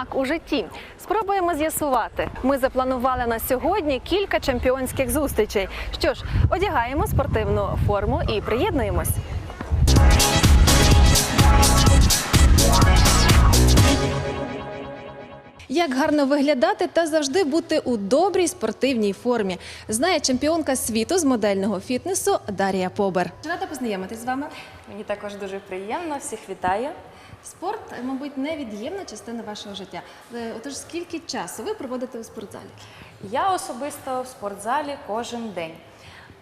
Смак у житті? Спробуємо з'ясувати. Ми запланували на сьогодні кілька чемпіонських зустрічей. Що ж, одягаємо спортивну форму і приєднуємось. Як гарно виглядати та завжди бути у добрій спортивній формі, знає чемпіонка світу з модельного фітнесу Дар'я Побер. Рада познайомитись з вами. Мені також дуже приємно, всіх вітаю. Спорт, мабуть, невід'ємна частина вашого життя. Е, Отож, скільки часу ви проводите у спортзалі? Я особисто в спортзалі кожен день.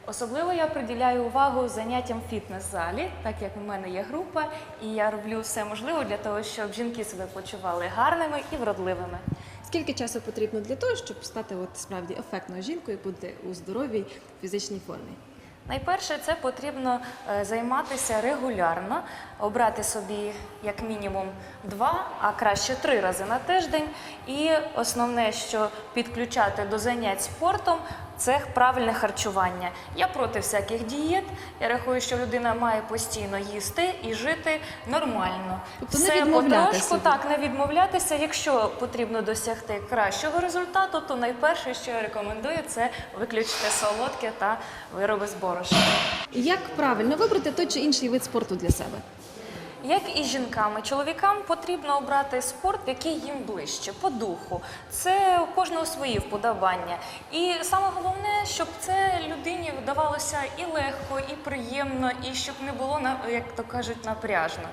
Особливо я приділяю увагу заняттям в фітнес-залі, так як у мене є група, і я роблю все можливе для того, щоб жінки себе почували гарними і вродливими. Скільки часу потрібно для того, щоб стати от справді ефектною жінкою, бути у здоровій фізичній формі? Найперше, це потрібно е, займатися регулярно, обрати собі як мінімум два, а краще три рази на тиждень. І основне, що підключати до занять спортом, це правильне харчування. Я проти всяких дієт. Я рахую, що людина має постійно їсти і жити нормально. Тобто не потрошку, так, не відмовлятися. Якщо потрібно досягти кращого результату, то найперше, що я рекомендую, це виключити солодке та вироби з борошна. Як правильно вибрати той чи інший вид спорту для себе? Як і жінками, чоловікам потрібно обрати спорт, який їм ближче, по духу. Це у кожного свої вподобання. І саме головне, щоб це людині вдавалося і легко, і приємно, і щоб не було як то кажуть, напряжно.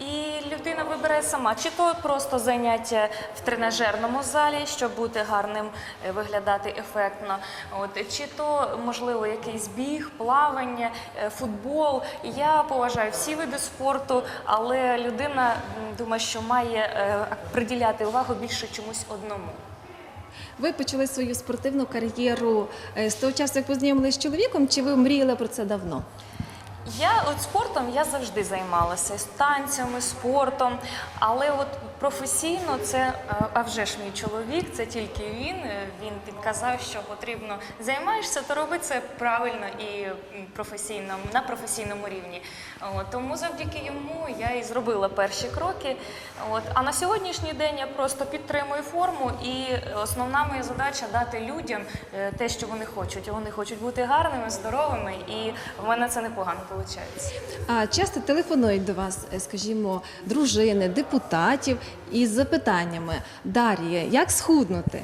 І людина вибирає сама, чи то просто заняття в тренажерному залі, щоб бути гарним, е, виглядати ефектно. От чи то можливо якийсь біг, плавання, е, футбол. Я поважаю всі види спорту, але людина м, думаю, що має е, приділяти увагу більше чомусь одному. Ви почали свою спортивну кар'єру з того часу, як познайомилися з чоловіком, чи ви мріяли про це давно? Я от спортом я завжди займалася з танцями, спортом, але от професійно це е, а вже ж мій чоловік, це тільки він. е, Він підказав, що потрібно займаєшся, то роби це правильно і професійно на професійному рівні. От, тому завдяки йому я і зробила перші кроки. От, а на сьогоднішній день я просто підтримую форму, і основна моя задача дати людям е, те, що вони хочуть. Вони хочуть бути гарними, здоровими, і в мене це непогано виходить. А часто телефонують до вас, скажімо, дружини, депутатів із запитаннями Дар'я, як схуднути?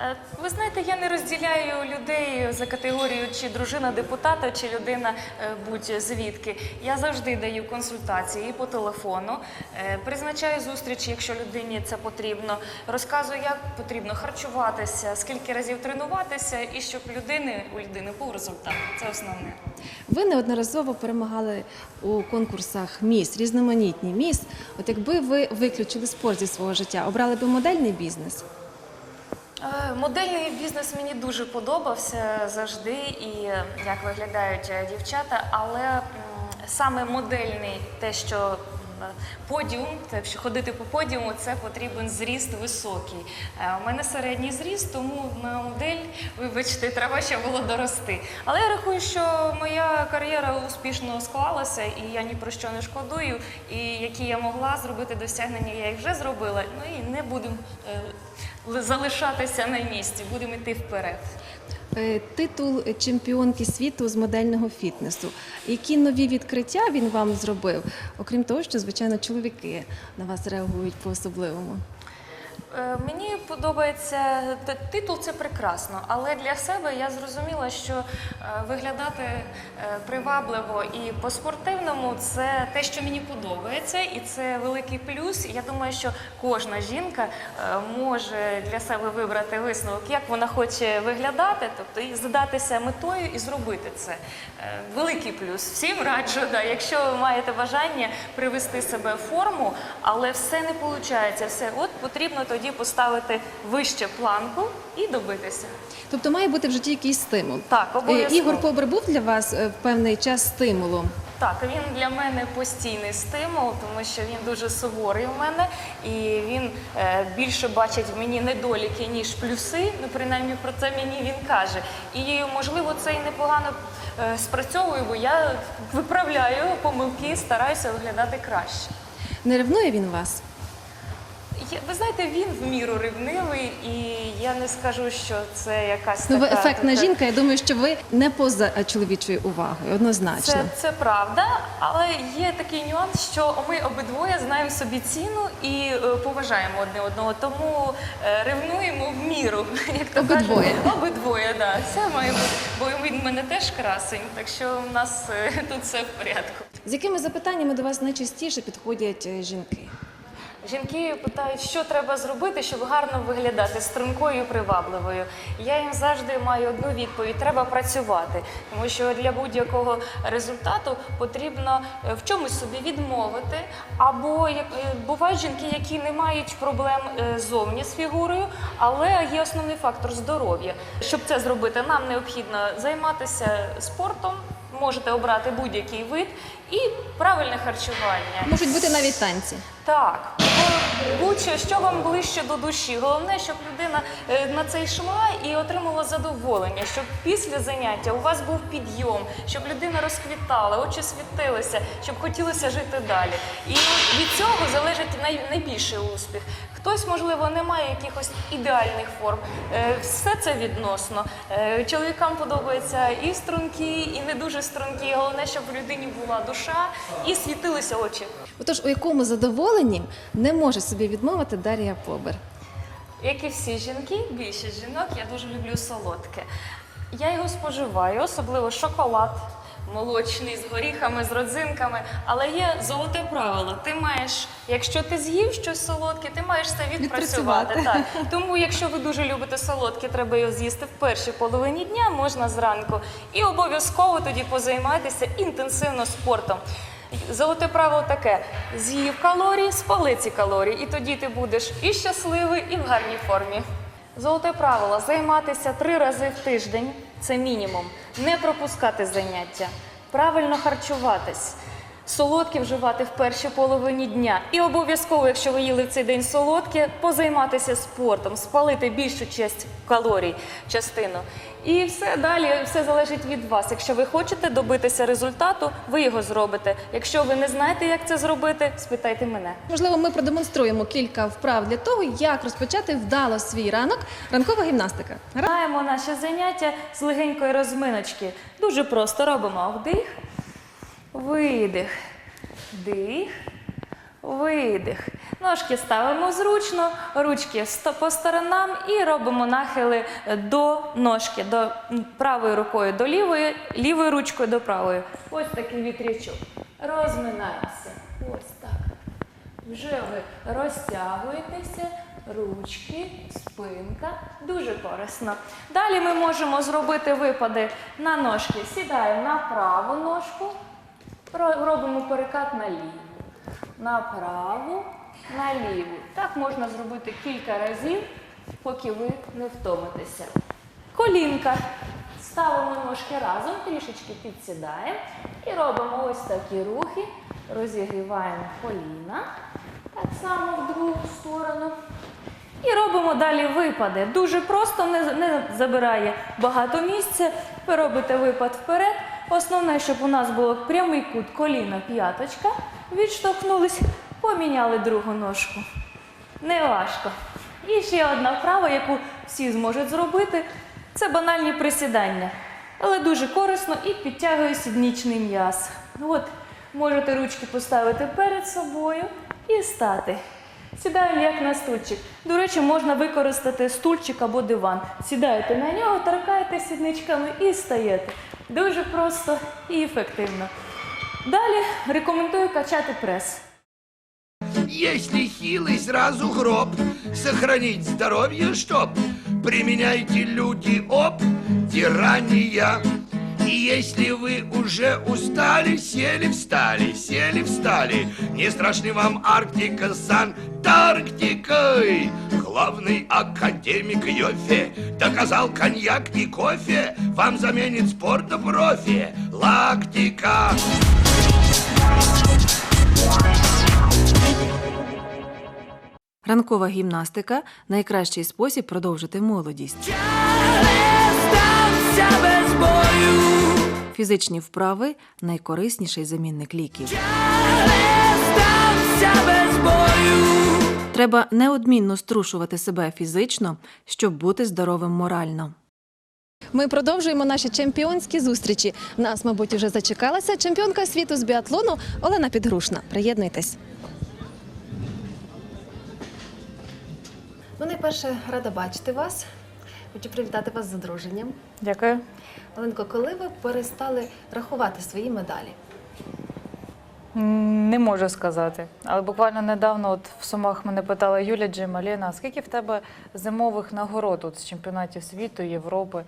Е, Ви знаєте, я не розділяю людей за категорією чи дружина депутата, чи людина е, будь-звідки. Я завжди даю консультації по телефону, е, призначаю зустрічі, якщо людині це потрібно. Розказую, як потрібно харчуватися, скільки разів тренуватися, і щоб людини у людини був результат. Це основне. Ви неодноразово перемагали у конкурсах міс, різноманітні міс. От якби ви виключили спорт зі свого життя, обрали би модельний бізнес? Е, Модельний бізнес мені дуже подобався завжди, і як виглядають е, дівчата, але саме модельний, те, що подіум, що ходити по подіуму, це потрібен зріст високий. Е, У мене середній зріст, тому на модель, вибачте, треба ще було дорости. Але я рахую, що моя кар'єра успішно склалася, і я ні про що не шкодую. І які я могла зробити досягнення, я їх вже зробила. Ну і не будемо е, залишатися на місці, будемо йти вперед. Е, Титул чемпіонки світу з модельного фітнесу. Які нові відкриття він вам зробив? Окрім того, що звичайно чоловіки на вас реагують по-особливому. Е, Мені подобається титул, це прекрасно, але для себе я зрозуміла, що е, виглядати е, привабливо і по-спортивному це те, що мені подобається, і це великий плюс. Я думаю, що кожна жінка е, може для себе вибрати висновок, як вона хоче виглядати, тобто і задатися метою і зробити це. Е, Великий плюс. Всім раджу, якщо ви маєте бажання привести себе в форму, але все не виходить, все от потрібно тоді поставити вище планку і добитися. Тобто має бути в житті якийсь стимул. Так, Е, обов'язково. Ігор Побер був для вас е, в певний час стимулом. Так, він для мене постійний стимул, тому що він дуже суворий в мене, і він е, більше бачить в мені недоліки, ніж плюси. Ну, принаймні про це мені він каже. І можливо це і непогано е, спрацьовує, бо я виправляю помилки, стараюся виглядати краще. Не ревнує він вас? Ви знаєте, він в міру ревнивий, і я не скажу, що це якась Ну, ви така ефектна така- жінка. Я думаю, що ви не поза е, чоловічою увагою, однозначно. Це, це правда, але є такий нюанс, що ми обидвоє знаємо собі ціну і е, поважаємо одне одного, тому е, ревнуємо в міру. Як то Обидвоє. кажуть. обидвоє, да. Це має бути, бо він в мене теж красень, так що в нас тут все в порядку. З якими запитаннями до вас найчастіше підходять жінки? Жінки питають, що треба зробити, щоб гарно виглядати стрункою і привабливою. Я їм завжди маю одну відповідь: треба працювати, тому що для будь-якого результату потрібно е, в чомусь собі відмовити. Або як е, бувають жінки, які не мають проблем е, зовні з фігурою, але є основний фактор здоров'я. Щоб це зробити, нам необхідно займатися спортом. Можете обрати будь-який вид і правильне харчування. Можуть бути навіть танці. Так, будь-що, що вам ближче до душі. Головне, щоб людина е, на це йшла і отримала задоволення, щоб після заняття у вас був підйом, щоб людина розквітала, очі світилися, щоб хотілося жити далі. І від цього залежить найбільший успіх. Хтось, можливо, не має якихось ідеальних форм. Е, Все це відносно. Е, Чоловікам подобаються і струнки, і не дуже струнки. Головне, щоб в людині була душа і світилися очі. Отож, у якому задоволенні не може собі відмовити Дар'я Побер? Як і всі жінки, більшість жінок, я дуже люблю солодке. Я його споживаю, особливо шоколад молочний з горіхами, з родзинками. Але є золоте правило. Ти маєш, якщо ти з'їв щось солодке, ти маєш це відпрацювати. Відпрацювати. Так. Тому, якщо ви дуже любите солодке, треба його з'їсти в першій половині дня, можна зранку. І обов'язково тоді позаймайтеся інтенсивно спортом. Золоте правило таке: з'їв калорії, спали ці калорії, і тоді ти будеш і щасливий, і в гарній формі. Золоте правило займатися три рази в тиждень це мінімум. Не пропускати заняття, правильно харчуватись. Солодкі вживати в першій половині дня. І обов'язково, якщо ви їли в цей день солодке, позайматися спортом, спалити більшу часть калорій, частину. І все далі, все залежить від вас. Якщо ви хочете добитися результату, ви його зробите. Якщо ви не знаєте, як це зробити, спитайте мене. Можливо, ми продемонструємо кілька вправ для того, як розпочати вдало свій ранок. Ранкова гімнастика. Ра- Починаємо наше заняття з легенької розминочки. Дуже просто робимо вдих, видих, вдих, видих. Ножки ставимо зручно, ручки по сторонам і робимо нахили до ножки, до правою рукою до лівої, лівою ручкою до правої. Ось такий вітрячок. Розминаємося. Ось так. Вже ви розтягуєтеся, ручки, спинка. Дуже корисно. Далі ми можемо зробити випади на ножки. Сідаємо на праву ножку, робимо перекат на ліву. На на ліву. Так можна зробити кілька разів, поки ви не втомитеся. Колінка. Ставимо ножки разом, трішечки підсідаємо і робимо ось такі рухи. Розігріваємо коліна. Так само в другу сторону. І робимо далі випади. Дуже просто, не, не забирає багато місця. Ви робите випад вперед. Основне, щоб у нас було прямий кут коліна, п'яточка. Відштовхнулись, поміняли другу ножку. Не важко. І ще одна вправа, яку всі зможуть зробити, це банальні присідання. Але дуже корисно і підтягує сіднічний м'яз. От, можете ручки поставити перед собою і стати. Сідаємо як на стульчик. До речі, можна використати стульчик або диван. Сідаєте на нього, торкаєте сідничками і стаєте. Дуже просто і ефективно. Далі рекомендую качати прес. Если хилый, сразу гроб Сохранить здоровье, чтоб Применяйте, люди, оп, тирания И если вы уже устали, сели, встали, сели, встали Не страшны вам Арктика с Антарктикой Главный академик Йофе Доказал коньяк и кофе Вам заменит спорта профи Лактика Ранкова гімнастика найкращий спосіб продовжити молодість. Фізичні вправи найкорисніший замінник ліків. Треба неодмінно струшувати себе фізично, щоб бути здоровим морально. Ми продовжуємо наші чемпіонські зустрічі. Нас, мабуть, вже зачекалася чемпіонка світу з біатлону Олена Підгрушна. Приєднуйтесь. Ну, найперше, рада бачити вас. Хочу привітати вас з одруженням. Дякую. Оленко, коли ви перестали рахувати свої медалі? Не можу сказати. Але буквально недавно от в Сумах мене питала Юля Джим, Аліна, скільки в тебе зимових нагород от, з чемпіонатів світу, Європи?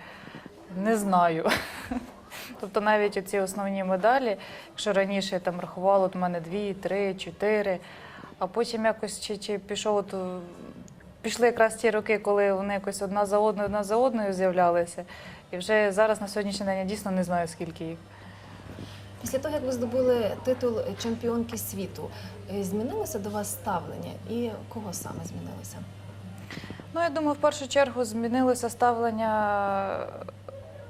Не знаю. Тобто навіть оці основні медалі, якщо раніше я там рахувала, от у мене дві, три, чотири, а потім якось чи, чи пішов от, пішли якраз ті роки, коли вони якось одна за одною, одна за одною з'являлися. І вже зараз на сьогоднішній день я дійсно не знаю, скільки їх. Після того, як ви здобули титул чемпіонки світу, е, змінилося до вас ставлення і кого саме змінилося? Ну, я думаю, в першу чергу змінилося ставлення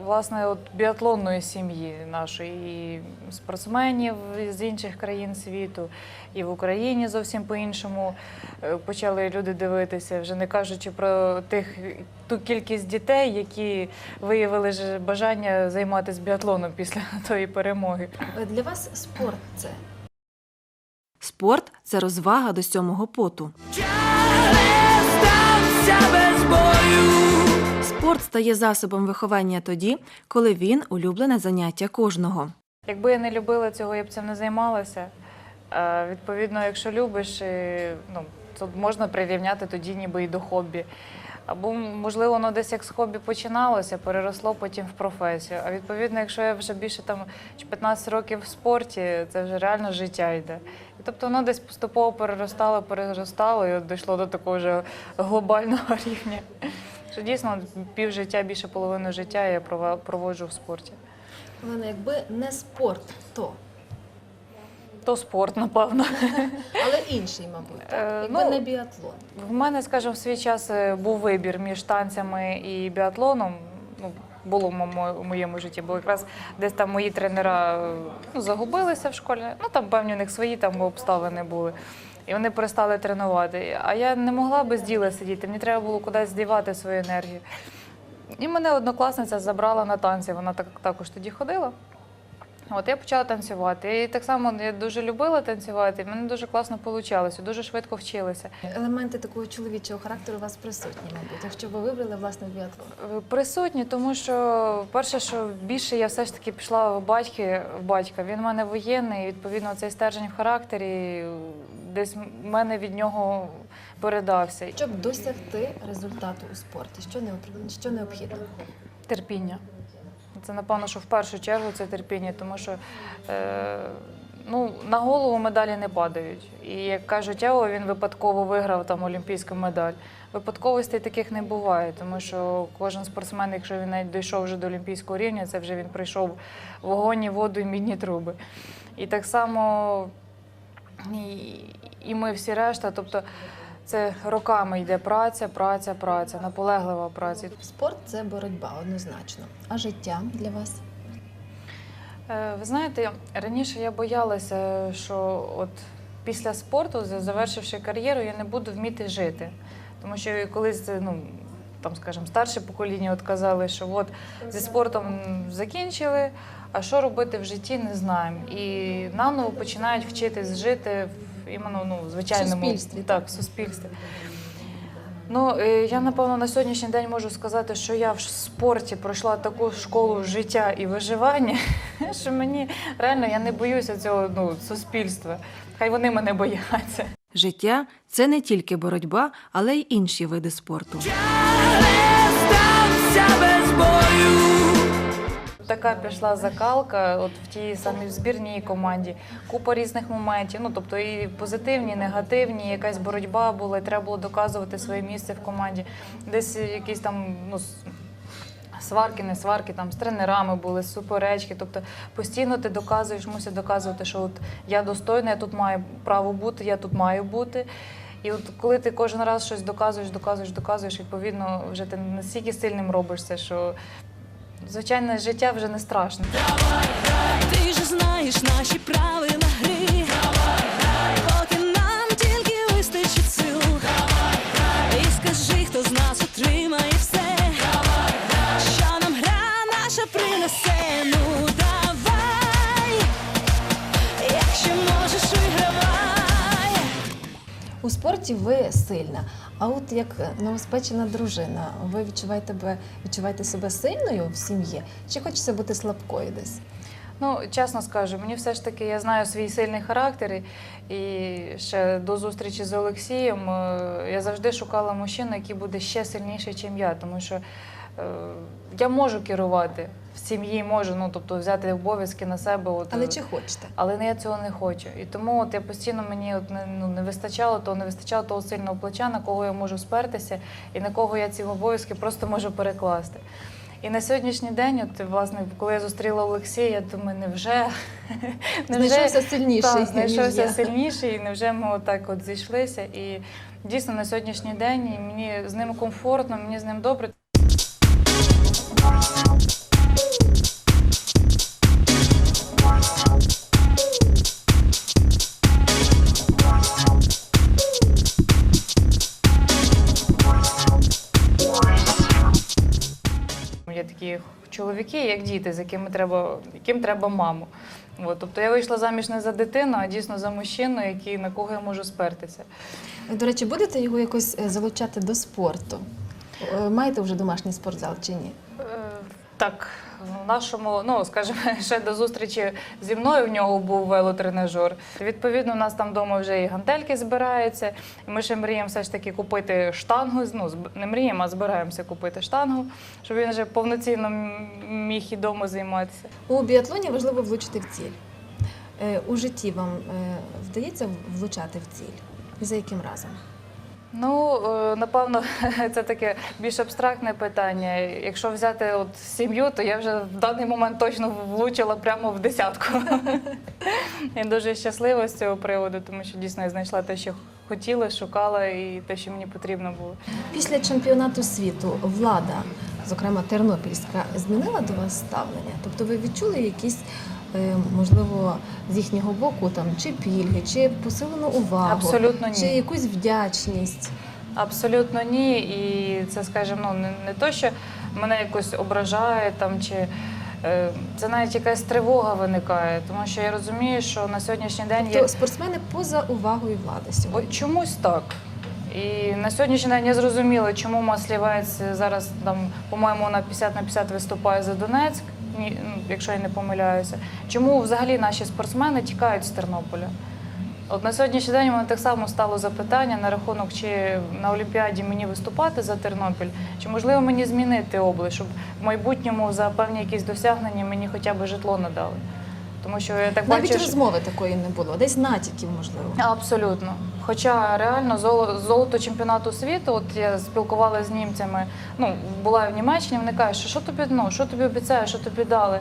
власне от біатлонної сім'ї нашої і спортсменів з інших країн світу, і в Україні зовсім по-іншому е, почали люди дивитися, вже не кажучи про тих ту кількість дітей, які виявили бажання займатися біатлоном після тої перемоги. Е, Для вас спорт це Спорт це розвага до сьомого поту. Спорт стає засобом виховання тоді, коли він улюблене заняття кожного. Якби я не любила цього, я б цим не займалася. Відповідно, якщо любиш, ну, то можна прирівняти тоді ніби і до хобі. Або, можливо, воно десь як з хобі починалося, переросло потім в професію. А відповідно, якщо я вже більше там 15 років в спорті, це вже реально життя йде. І тобто воно десь поступово переростало, переростало і дійшло до такого вже глобального рівня. Що дійсно пів життя, більше половини життя я проводжу в спорті. Олена, якби не спорт, то То спорт, напевно. але інший, мабуть, так? Е, якби ну, не біатлон. В мене, скажімо, в свій час е, був вибір між танцями і біатлоном. Ну, було в моєму, житті, бо якраз десь там мої тренера е, ну, загубилися в школі. Ну там певні у них свої там обставини були. І вони перестали тренувати. А я не могла без діла сидіти. Мені треба було кудись здівати свою енергію. І мене однокласниця забрала на танці. Вона так також тоді ходила. От я почала танцювати. І так само я дуже любила танцювати. мене дуже класно вийшло, дуже швидко вчилася. Елементи такого чоловічого характеру у вас присутні, мабуть, якщо ви вибрали власне біатлон. Е, Присутні, тому що перше, що більше я все ж таки пішла в батьки в батька. Він в мене воєнний, і відповідно цей стержень в характері десь в мене від нього передався. Щоб досягти результату у спорті? Що необхідно? Терпіння. Це напевно, що в першу чергу це терпіння, тому що е, ну, на голову медалі не падають. І як кажуть, Ео, він випадково виграв там олімпійську медаль. Випадковостей таких не буває, тому що кожен спортсмен, якщо він навіть дійшов вже до олімпійського рівня, це вже він прийшов вогонь, воду і мідні труби. І так само і, і ми всі решта. Тобто це роками йде праця, праця, праця, наполеглива праця. Спорт це боротьба однозначно. А життя для вас? Е, Ви знаєте, раніше я боялася, що от після спорту, завершивши кар'єру, я не буду вміти жити. Тому що колись, ну, там, скажімо, старше покоління от казали, що от зі спортом закінчили, а що робити в житті, не знаємо. І наново починають вчитись жити в іменно ну, в звичайному суспільстві, Так, в суспільстві. Ну, е, я напевно на сьогоднішній день можу сказати, що я в спорті пройшла таку школу життя і виживання, що мені реально я не боюся цього ну, суспільства. Хай вони мене бояться. Життя це не тільки боротьба, але й інші види спорту. Така пішла закалка от в тій самій збірній команді. Купа різних моментів. Ну тобто і позитивні, і негативні, якась боротьба була, і треба було доказувати своє місце в команді. Десь якісь там ну, сварки, не сварки, там з тренерами були, суперечки. Тобто постійно ти доказуєш, мусиш доказувати, що от я достойна, я тут маю право бути, я тут маю бути. І от коли ти кожен раз щось доказуєш, доказуєш, доказуєш, відповідно, вже ти настільки сильним робишся, що звичайне життя вже не страшне. Ти ж знаєш наші правила гри. Давай, грай, поки нам тільки вистачить сил. І скажи, хто з нас отримає все. Що нам гра наша принесе. Ну давай, якщо можеш, вигравай. У спорті ви сильна. А от як новоспечена дружина, ви відчуваєте, себе- відчуваєте себе сильною в сім'ї? Чи хочеться бути слабкою десь? Ну, чесно скажу, мені все ж таки я знаю свій сильний характер. І ще до зустрічі з Олексієм е, я завжди шукала мужчину, який буде ще сильніший, ніж я. Тому що е, я можу керувати в сім'ї, можу, ну тобто взяти обов'язки на себе. От, Але е, чи хочете? але не я цього не хочу. І тому от я постійно мені от не, ну, не вистачало того, не вистачало того сильного плеча, на кого я можу спертися, і на кого я ці обов'язки просто можу перекласти. І на сьогоднішній день, от власне, коли я зустріла Олексія, я думаю, невже Знайшовся сильніший, Так, знайшовся сильніший, і невже ми отак от зійшлися. І дійсно на сьогоднішній день і мені з ним комфортно, мені з ним добре. Чоловіки, як діти, з якими треба, яким треба маму. От, тобто я вийшла заміж не за дитину, а дійсно за мужчину, який, на кого я можу спертися. До речі, будете його якось е, залучати до спорту? Е, Маєте вже домашній спортзал чи ні? Е, Так, в нашому, ну скажімо, ще до зустрічі зі мною в нього був велотренажер. Відповідно, у нас там вдома вже і гантельки збираються. І ми ще мріємо все ж таки купити штангу. Ну, не мріємо, а збираємося купити штангу, щоб він вже повноцінно міг і вдома займатися. У біатлоні важливо влучити в ціль. Е, У житті вам е, вдається влучати в ціль? За яким разом? Ну, е, напевно, це таке більш абстрактне питання. Якщо взяти от сім'ю, то я вже в даний момент точно влучила прямо в десятку. Я дуже щаслива з цього приводу, тому що дійсно я знайшла те, що хотіла, шукала, і те, що мені потрібно було. Після чемпіонату світу влада, зокрема Тернопільська, змінила до вас ставлення? Тобто ви відчули якісь, можливо, з їхнього боку там чи пільги, чи посилену увагу, Абсолютно ні. чи якусь вдячність? Абсолютно ні. І це, скажімо, ну, не, не то, що мене якось ображає там чи. е, Це навіть якась тривога виникає, тому що я розумію, що на сьогоднішній день є Тобто спортсмени поза увагою влади сьогодні. Чомусь так. І на сьогоднішній день я зрозуміла, чому Маслівець зараз там, по-моєму, на 50 на 50 виступає за Донецьк, якщо я не помиляюся. Чому взагалі наші спортсмени тікають з Тернополя? От на сьогоднішній день у мене так само стало запитання на рахунок, чи на Олімпіаді мені виступати за Тернопіль, чи можливо мені змінити область, щоб в майбутньому за певні якісь досягнення мені хоча б житло надали. Тому що я так Навіть бачу, що- розмови такої не було, десь натяків, можливо. Абсолютно. Хоча реально золо- золото чемпіонату світу, от я спілкувалася з німцями, ну була в Німеччині, вони кажуть, що, що тобі ну, що тобі обіцяють, що тобі дали.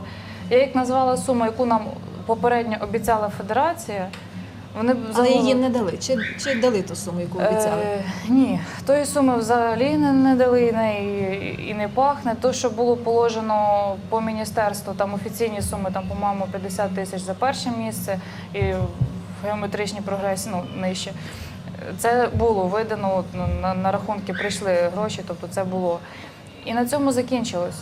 Я їх назвала суму, яку нам попередньо обіцяла федерація. Вони Але її не дали. Чи, чи дали ту суму, яку обіцяли? Е, ні, тої суми взагалі не, не дали не, і, і не пахне. То, що було положено по міністерству, там офіційні суми, там, по-моєму, 50 тисяч за перше місце і в геометричній прогресії ну, нижче. Це було видано, от, ну, на, на рахунки прийшли гроші, тобто це було. І на цьому закінчилось.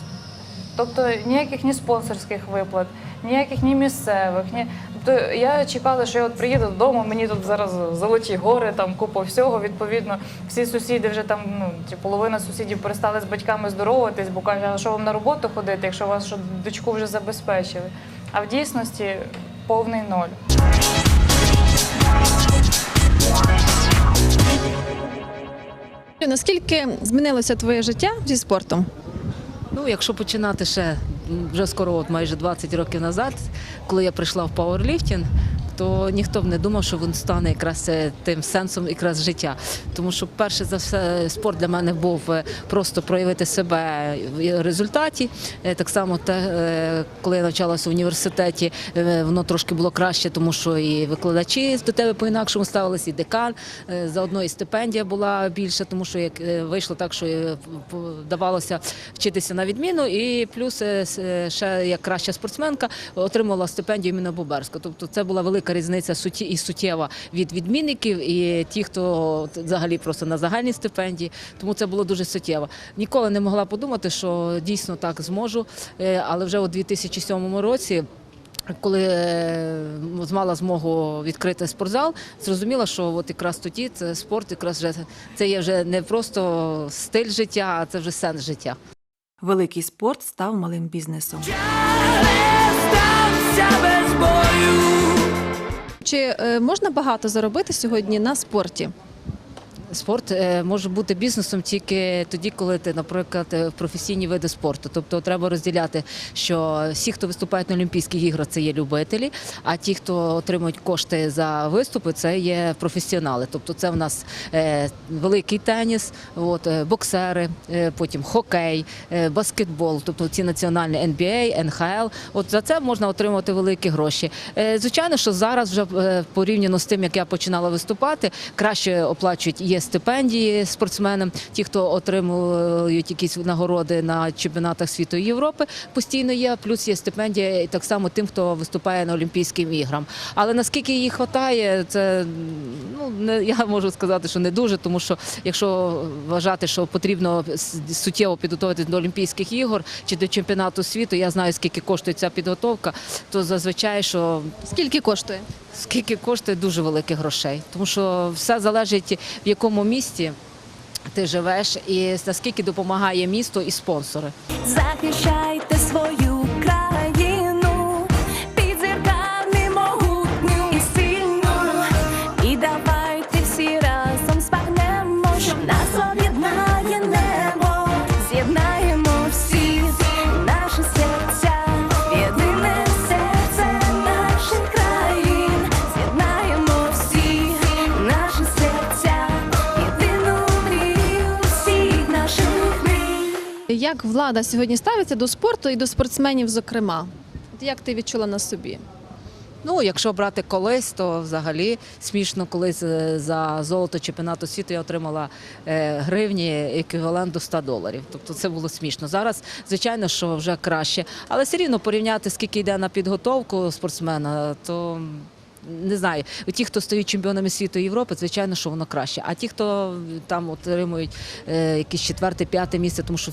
Тобто ніяких ні спонсорських виплат, ніяких ні місцевих. Ні... Тобто я чекала, що я от приїду додому, мені тут зараз золоті гори, там купа всього. Відповідно, всі сусіди вже там, ну чи половина сусідів перестали з батьками здоровуватись, бо кажуть, а що вам на роботу ходити, якщо вас що дочку вже забезпечили. А в дійсності повний ноль. Наскільки змінилося твоє життя зі спортом? Ну, якщо починати ще вже скоро, от майже 20 років назад, коли я прийшла в пауерліфтинг, то ніхто б не думав, що він стане якраз е, тим сенсом якраз життя. Тому що перше за все спорт для мене був е, просто проявити себе в результаті. Е, Так само, те, коли я навчалася в університеті, воно трошки було краще, тому що і викладачі до тебе по-інакшому ставилися, і декан. Заодно і стипендія була більша, тому що як вийшло так, що вдавалося вчитися на відміну, і плюс ще як краща спортсменка отримала стипендію іменно Боберська. Тобто це була велика різниця суті і суттєва від відмінників і ті, хто взагалі просто на загальній стипендії. Тому це було дуже суттєво. Ніколи не могла подумати, що дійсно так зможу. Е, Але вже у 2007 році. Коли е, мала змогу відкрити спортзал, зрозуміла, що от якраз тоді це спорт, якраз вже це є вже не просто стиль життя, а це вже сенс життя. Великий спорт став малим бізнесом. Чи е, можна багато заробити сьогодні на спорті? Спорт е, може бути бізнесом тільки тоді, коли ти, наприклад, е, професійні види спорту. Тобто треба розділяти, що всі, хто виступають на Олімпійських іграх, це є любителі, а ті, хто отримують кошти за виступи, це є професіонали. Тобто, це в нас е, великий теніс, от, боксери, потім хокей, баскетбол, тобто ці національні NBA, НХЛ. От за це можна отримувати великі гроші. Звичайно, що зараз вже порівняно з тим, як я починала виступати, краще оплачують є стипендії спортсменам. Ті, хто отримують якісь нагороди на чемпіонатах світу і Європи, постійно є. Плюс є стипендія і так само тим, хто виступає на Олімпійським іграм. Але наскільки їх вистачає, це ну не я можу сказати, що не дуже, тому що якщо вважати, що потрібно суттєво підготуватися до Олімпійських ігор чи до чемпіонату світу, я знаю скільки коштує ця підготовка, то зазвичай що Скільки коштує? Скільки коштує дуже великих грошей, тому що все залежить в якому місті. Ти живеш і наскільки допомагає місто і спонсори. Захищайте свою країну, Як влада сьогодні ставиться до спорту і до спортсменів, зокрема? От Як ти відчула на собі? Ну, якщо брати колись, то взагалі смішно, колись е, за золото чемпіонату світу я отримала е, гривні еквівалент до 100 доларів. Тобто це було смішно. Зараз, звичайно, що вже краще. Але все рівно порівняти, скільки йде на підготовку спортсмена, то не знаю. Ті, хто стають чемпіонами світу Європи, звичайно, що воно краще. А ті, хто там отримують е, якісь четверте, п'яте місце, тому що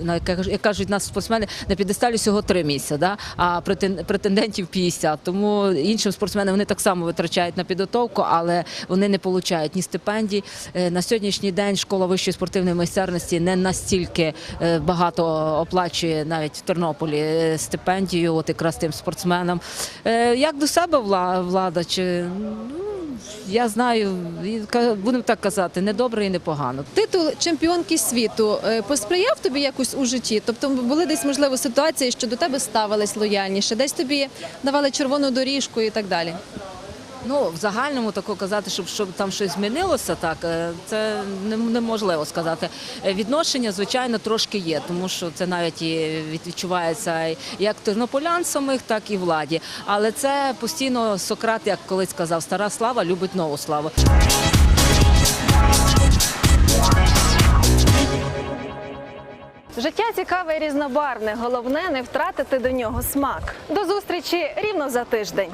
на як кажуть- нас спортсмени на підесталі всього три місця, да? а претен- претендентів 50. Тому іншим спортсменам вони так само витрачають на підготовку, але вони не отримують ні стипендій. Е, На сьогоднішній день школа вищої спортивної майстерності не настільки е, багато оплачує навіть в Тернополі е, стипендію, от якраз тим спортсменам. Як до себе вла- влада? Чи ну, я знаю, будемо так казати, не добре і не погано. Титул чемпіонки світу е, посприяв тобі якось у житті? Тобто були десь можливо ситуації, що до тебе ставились лояльніше, десь тобі давали червону доріжку і так далі. Ну, в загальному тако казати, щоб, щоб там щось змінилося, так е, це неможливо сказати. Е, Відношення, звичайно, трошки є, тому що це навіть і відчувається як тернополян самих, так і владі. Але це постійно Сократ, як колись сказав, стара слава любить нову славу. Життя цікаве і різнобарвне. Головне не втратити до нього смак. До зустрічі рівно за тиждень.